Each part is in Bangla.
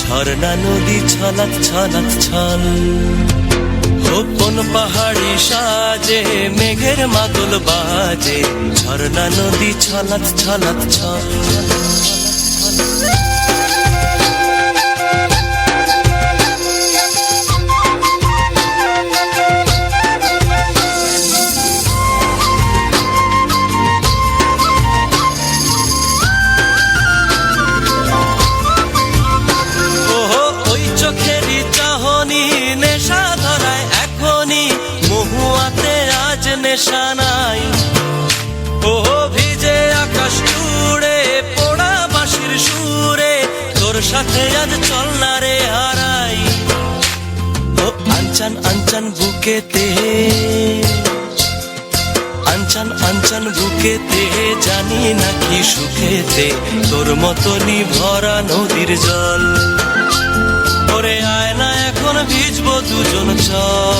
ঝর্ণা, নদী, ছলক ছলক, ছল। কোন পাহাড়ি সাজে, মেঘের মাদল বাজে। ঝর্ণা, নদী, ছলক ছলক, ছল। নেশা নাই ওহো ভিজে আকাশ জুড়ে, পোড়া সুরে, তোর সাথে আজ চল না রে হারাই। ও বুকেতে বুকেতে, জানি নাকি সুখেতে, তোর মতনই ভরা নদীর জল। ওরে আয়না এখন ভিজবো দুজন চল।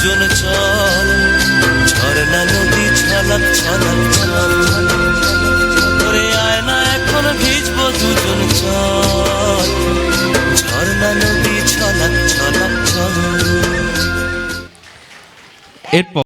দুজন চল, ঝর্ণা নদী ছলাক ছলাক তোরে আয় না এখন ভিজবো দুজন চল, ঝর্ণা নদী ছলাক ছলাক চল এরপর